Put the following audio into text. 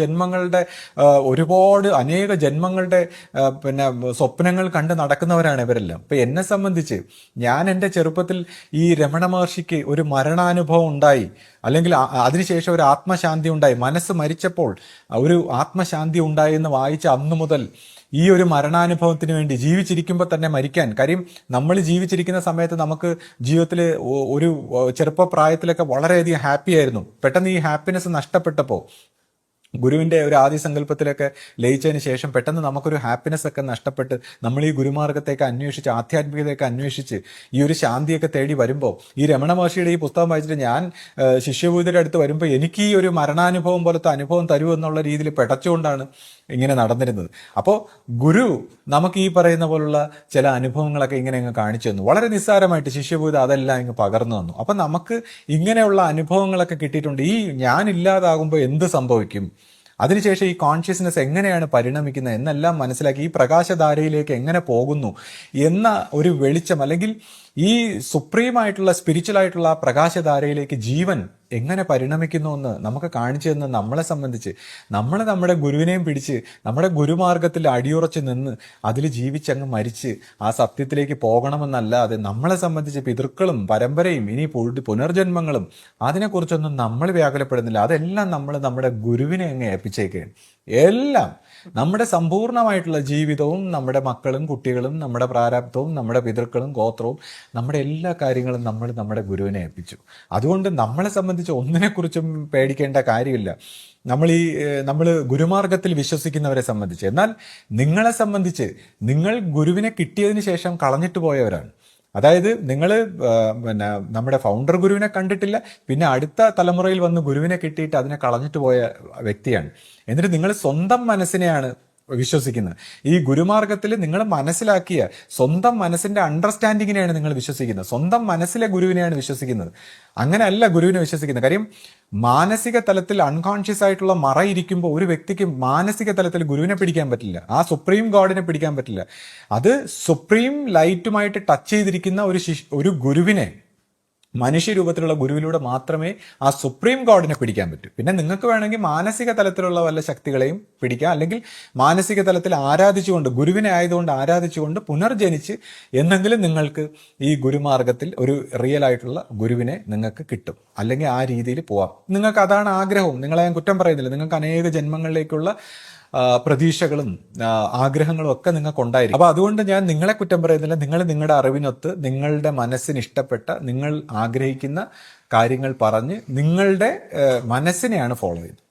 ജന്മങ്ങളുടെ ഒരുപാട് അനേക ജന്മങ്ങളുടെ പിന്നെ സ്വപ്നങ്ങൾ കണ്ട് നടക്കുന്നവരാണ് ഇവരെല്ലാം. അപ്പം എന്നെ സംബന്ധിച്ച് ഞാൻ എന്റെ ചെറുപ്പത്തിൽ ഈ രമണ മഹർഷിക്ക് ഒരു മരണാനുഭവം ഉണ്ടായി. അല്ലെങ്കിൽ അതിനുശേഷം ഒരു ആത്മശാന്തി ഉണ്ടായി. മനസ്സ് മരിച്ചപ്പോൾ ഒരു ആത്മശാന്തി ഉണ്ടായി എന്ന് വായിച്ച അന്നു മുതൽ ഈ ഒരു മരണാനുഭവത്തിന് വേണ്ടി ജീവിച്ചിരിക്കുമ്പോൾ തന്നെ മരിക്കാൻ. കാര്യം നമ്മൾ ജീവിച്ചിരിക്കുന്ന സമയത്ത് നമുക്ക് ജീവിതത്തിൽ ഒരു ചെറുപ്പപ്രായത്തിലൊക്കെ വളരെയധികം ഹാപ്പി ആയിരുന്നു. പെട്ടെന്ന് ഈ ഹാപ്പിനെസ് നഷ്ടപ്പെട്ടപ്പോൾ ഗുരുവിന്റെ ഒരു ആദ്യ സങ്കല്പത്തിലൊക്കെ ലയിച്ചതിന് ശേഷം പെട്ടെന്ന് നമുക്കൊരു ഹാപ്പിനെസ് ഒക്കെ നഷ്ടപ്പെട്ട് നമ്മൾ ഈ ഗുരുമാർഗത്തേക്ക് അന്വേഷിച്ച് ആധ്യാത്മികതയൊക്കെ അന്വേഷിച്ച് ഈ ഒരു ശാന്തിയൊക്കെ തേടി വരുമ്പോൾ ഈ രമണ മഹർഷിയുടെ ഈ പുസ്തകം വായിച്ചിട്ട് ഞാൻ ശിഷ്യഭൂതിയുടെ അടുത്ത് വരുമ്പോൾ എനിക്ക് ഈ ഒരു മരണാനുഭവം പോലത്തെ അനുഭവം തരൂ എന്നുള്ള രീതിയിൽ പെടച്ചുകൊണ്ടാണ് ഇങ്ങനെ നടന്നിരുന്നത്. അപ്പോൾ ഗുരു നമുക്ക് ഈ പറയുന്ന പോലുള്ള ചില അനുഭവങ്ങളൊക്കെ ഇങ്ങനെ അങ്ങ് കാണിച്ചു തന്നു. വളരെ നിസ്സാരമായിട്ട് ശിഷ്യഭൂത അതെല്ലാം ഇങ്ങ് പകർന്നു തന്നു. അപ്പം നമുക്ക് ഇങ്ങനെയുള്ള അനുഭവങ്ങളൊക്കെ കിട്ടിയിട്ടുണ്ട്. ഈ ഞാനില്ലാതാകുമ്പോൾ എന്ത് സംഭവിക്കും? അതിനുശേഷം ഈ കോൺഷ്യസ്നെസ് എങ്ങനെയാണ് പരിണമിക്കുന്നത് എന്നെല്ലാം മനസ്സിലാക്കി ഈ പ്രകാശധാരയിലേക്ക് എങ്ങനെ പോകുന്നു എന്ന ഒരു വെളിച്ചം അല്ലെങ്കിൽ ഈ സുപ്രീം ആയിട്ടുള്ള സ്പിരിച്വൽ ആയിട്ടുള്ള പ്രകാശധാരയിലേക്ക് ജീവൻ എങ്ങനെ പരിണമിക്കുന്നു എന്ന് നമുക്ക് കാണിച്ചു തന്ന നമ്മളെ സംബന്ധിച്ച് നമ്മൾ നമ്മുടെ ഗുരുവിനെയും പിടിച്ച് നമ്മുടെ ഗുരുമാർഗത്തിൽ അടിയുറച്ച് നിന്ന് അതിൽ ജീവിച്ചങ്ങ് മരിച്ച് ആ സത്യത്തിലേക്ക് പോകണമെന്നല്ലാതെ നമ്മളെ സംബന്ധിച്ച് പിതൃക്കളും പരമ്പരയും ഇനി പുനർജന്മങ്ങളും അതിനെക്കുറിച്ചൊന്നും നമ്മൾ വ്യാകുലപ്പെടുന്നില്ല. അതെല്ലാം നമ്മൾ നമ്മുടെ ഗുരുവിനെ അങ്ങ് ഏൽപ്പിച്ചേക്കുകയാണ്. എല്ലാം നമ്മുടെ സമ്പൂർണമായിട്ടുള്ള ജീവിതവും നമ്മുടെ മക്കളും കുട്ടികളും നമ്മുടെ പ്രാരാബ്ധവും നമ്മുടെ പിതൃക്കളും ഗോത്രവും നമ്മുടെ എല്ലാ കാര്യങ്ങളും നമ്മൾ നമ്മുടെ ഗുരുവിനെ ഏൽപ്പിച്ചു. അതുകൊണ്ട് നമ്മളെ സംബന്ധിച്ച് ഒന്നിനെക്കുറിച്ചും പേടിക്കേണ്ട കാര്യമില്ല. നമ്മൾ ഈ നമ്മൾ ഗുരുമാർഗത്തിൽ വിശ്വസിക്കുന്നവരെ സംബന്ധിച്ച്. എന്നാൽ നിങ്ങളെ സംബന്ധിച്ച് നിങ്ങൾ ഗുരുവിനെ കിട്ടിയതിന് ശേഷം കളഞ്ഞിട്ട് പോയവരാണ്. അതായത് നിങ്ങൾ പിന്നെ നമ്മുടെ ഫൗണ്ടർ ഗുരുവിനെ കണ്ടിട്ടില്ല പിന്നെ അടുത്ത തലമുറയിൽ വന്ന് ഗുരുവിനെ കിട്ടിയിട്ട് അതിനെ കളഞ്ഞിട്ട് പോയ വ്യക്തിയാണ്. എന്നിട്ട് നിങ്ങൾ സ്വന്തം മനസ്സിനെയാണ് വിശ്വസിക്കുന്നത്. ഈ ഗുരുമാർഗത്തിൽ നിങ്ങൾ മനസ്സിലാക്കിയ സ്വന്തം മനസ്സിന്റെ അണ്ടർസ്റ്റാൻഡിങ്ങിനെയാണ് നിങ്ങൾ വിശ്വസിക്കുന്നത്. സ്വന്തം മനസ്സിലെ ഗുരുവിനെയാണ് വിശ്വസിക്കുന്നത്. അങ്ങനെയല്ല ഗുരുവിനെ വിശ്വസിക്കുന്നത്. കാര്യം മാനസിക തലത്തിൽ അൺകോൺഷ്യസ് ആയിട്ടുള്ള മറ ഇരിക്കുമ്പോൾ ഒരു വ്യക്തിക്ക് മാനസിക തലത്തിൽ ഗുരുവിനെ പിടിക്കാൻ പറ്റില്ല. ആ സുപ്രീം ഗോഡിനെ പിടിക്കാൻ പറ്റില്ല. അത് സുപ്രീം ലൈറ്റുമായിട്ട് ടച്ച് ചെയ്തിരിക്കുന്ന ഒരു ഒരു ഗുരുവിനെ മനുഷ്യരൂപത്തിലുള്ള ഗുരുവിലൂടെ മാത്രമേ ആ സുപ്രീം ഗോഡിനെ പിടിക്കാൻ പറ്റൂ. പിന്നെ നിങ്ങൾക്ക് വേണമെങ്കിൽ മാനസിക തലത്തിലുള്ള വല്ല ശക്തികളെയും പിടിക്കാം. അല്ലെങ്കിൽ മാനസിക തലത്തിൽ ആരാധിച്ചുകൊണ്ട് ഗുരുവിനെ ആയതുകൊണ്ട് ആരാധിച്ചുകൊണ്ട് പുനർജനിച്ച് എന്നെങ്കിലും നിങ്ങൾക്ക് ഈ ഗുരുമാർഗത്തിൽ ഒരു റിയൽ ആയിട്ടുള്ള ഗുരുവിനെ നിങ്ങൾക്ക് കിട്ടും. അല്ലെങ്കിൽ ആ രീതിയിൽ പോവാം. നിങ്ങൾക്ക് അതാണ് ആഗ്രഹവും. നിങ്ങളെ ഞാൻ കുറ്റം പറയുന്നില്ല. നിങ്ങൾക്ക് അനേക ജന്മങ്ങളിലേക്കുള്ള പ്രതീക്ഷകളും ആഗ്രഹങ്ങളും ഒക്കെ നിങ്ങൾക്ക് ഉണ്ടായിരിക്കും അപ്പോൾ അതുകൊണ്ട് ഞാൻ നിങ്ങളെ കുറ്റം പറയുന്നില്ല. നിങ്ങൾ നിങ്ങളുടെ അറിവിനൊത്ത് നിങ്ങളുടെ മനസ്സിന് ഇഷ്ടപ്പെട്ട നിങ്ങൾ ആഗ്രഹിക്കുന്ന കാര്യങ്ങൾ പറഞ്ഞ് നിങ്ങളുടെ മനസ്സിനെയാണ് ഫോളോ ചെയ്യുന്നത്.